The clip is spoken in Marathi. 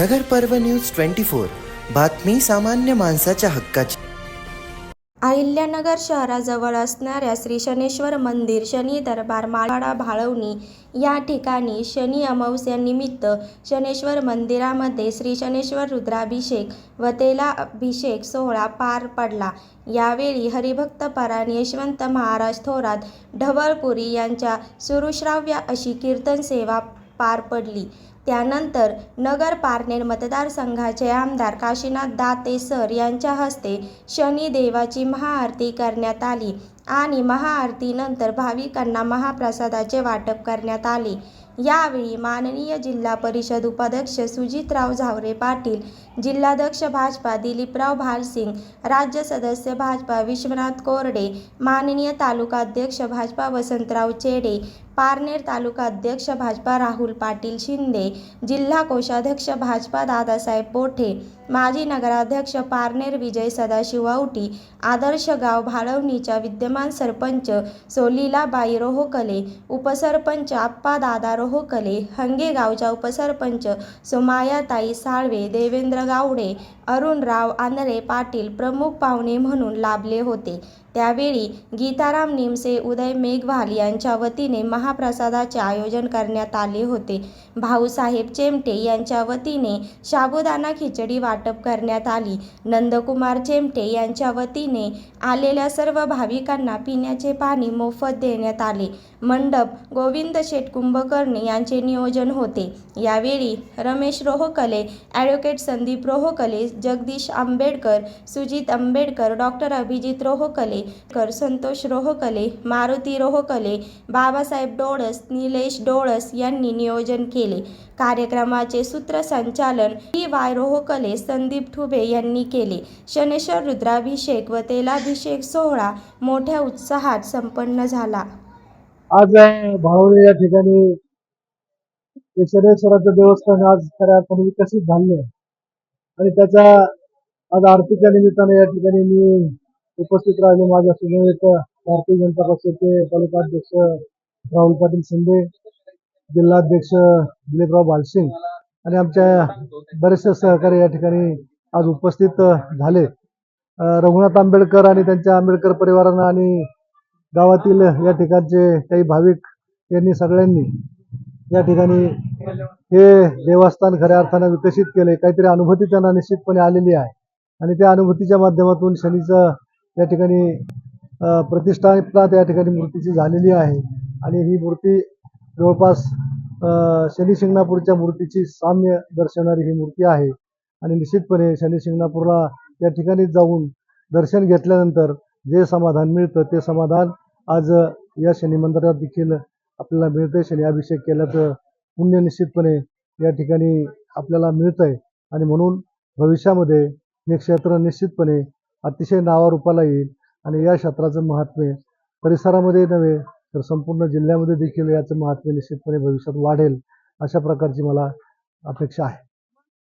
नगर पर्व न्यूज ट्वेंटी फोर. बातमी सामान्य माणसाच्या हक्काची. अहिल्यानगर शहराजवळ असणाऱ्या श्री शनेश्वर मंदिर शनी दरबार माळवाडा भाळवणी या ठिकाणी शनी अमावस्यानिमित्त शनेश्वर मंदिरामध्ये श्री शनेश्वर रुद्राभिषेक व तेला अभिषेक सोहळा पार पडला. यावेळी हरिभक्त परान यशवंत महाराज थोरात ढवळपुरी यांच्या सुरुश्राव्य अशी कीर्तन सेवा पार पडली. त्यानंतर नगर पारनेर मतदारसंघाचे आमदार काशीनाथ दाते सर यांच्या हस्ते शनिदेवाची महाआरती करण्यात आली. आणि महाआरतीनंतर भाविकांना महाप्रसादाचे वाटप करण्यात आले. यावेळी माननीय जिल्हा परिषद उपाध्यक्ष सुजितराव झावरे पाटील जिल्हाध्यक्ष भाजपा दिलीपराव भालसिंग राज्य सदस्य भाजपा विश्वनाथ कोरडे माननीय तालुकाध्यक्ष भाजपा वसंतराव चेडे पारनेर तालुका अध्यक्ष भाजपा राहुल पाटील शिंदे जिल्हा कोषाध्यक्ष भाजपा दादासाहेब पोठे माजी नगराध्यक्ष पारनेर विजय सदाशिव औटी आदर्श गाव भाळवणीच्या विद्यमान सरपंच सोलीलाबाई रोहोकले उपसरपंच आप्पा दादा रोहोकले हंगे गावच्या उपसरपंच सोमायाताई साळवे देवेंद्र गावडे अरुणराव आंधळे पाटील प्रमुख पाहुणे म्हणून लाभले होते. त्यावेळी गीताराम निमसे उदय मेघवाल यांच्या वतीने महाप्रसादाचे आयोजन करण्यात आले होते. भाऊसाहेब चेमटे यांच्या वतीने शाबुदाना खिचडी वाटप करण्यात आली. नंदकुमार चेमटे यांच्या वतीने आलेल्या सर्व भाविकांना पिण्याचे पाणी मोफत देण्यात आले. मंडप गोविंद शेठ कुंभकर्णी यांचे नियोजन होते. यावेळी रमेश रोहकले ॲडव्होकेट संदीप रोहकले जगदीश आंबेडकर सुजित आंबेडकर डॉक्टर अभिजित रोहकले कर संतोष रोहकले मारुती रोहकले बाबासाहेब डोळस निलेश डोळस यांनी नियोजन केले. कार्यक्रमाचे सूत्रसंचालन पी वाय रोहकले संदीप ठुबे यांनी केले. शनेश्वर रुद्राभिषेक व तेलाभिषेक सोहळा मोठ्या उत्साहात संपन्न झाला. आज भावने या ठिकाणी. ते शनेश्वराचं देवस्थान आज खऱ्या अर्थाने विकसित झाले आणि त्याच्या आज आरतीच्या निमित्ताने या ठिकाणी मी उपस्थित राहिले. माझ्या समवेत भारतीय जनता पक्षाचे तालुकाध्यक्ष राहुल पाटील शिंदे जिल्हाध्यक्ष दिलीपराव बालसिंग आणि आमच्या बरेचसे सहकारी या ठिकाणी आज उपस्थित झाले. रघुनाथ आंबेडकर आणि त्यांच्या आंबेडकर परिवारानं आणि गावातील या ठिकाणचे काही भाविक यांनी सगळ्यांनी या ठिकाणी हे देवस्थान खऱ्या अर्थानं विकसित केले काहीतरी अनुभूती त्यांना निश्चितपणे आलेली आहे. आणि त्या अनुभूतीच्या माध्यमातून शनीचं या ठिकाणी अं, प्रतिष्ठापना त्या ठिकाणी मूर्तीची झालेली आहे. आणि ही मूर्ती जवळपास शनिशिंगणापूरच्या शनी शिंगणापूरच्या मूर्तीची साम्य दर्शवणारी ही मूर्ती आहे. आणि निश्चितपणे शनी शिंगणापूरला या ठिकाणी जाऊन दर्शन घेतल्यानंतर जे समाधान मिळतं ते समाधान आज या शनी मंदिरात देखील आपल्याला मिळतंय. शनी अभिषेक केल्याचं पुण्य निश्चितपणे या ठिकाणी आपल्याला मिळतंय. आणि म्हणून भविष्यामध्ये हे क्षेत्र निश्चितपणे अतिशय नावारूपाला येईल. आणि या क्षेत्राचं महात्म्य परिसरामध्ये नव्हे तर संपूर्ण जिल्ह्यामध्ये देखील याचं महात्म्य निश्चितपणे भविष्यात वाढेल अशा प्रकारची मला अपेक्षा आहे.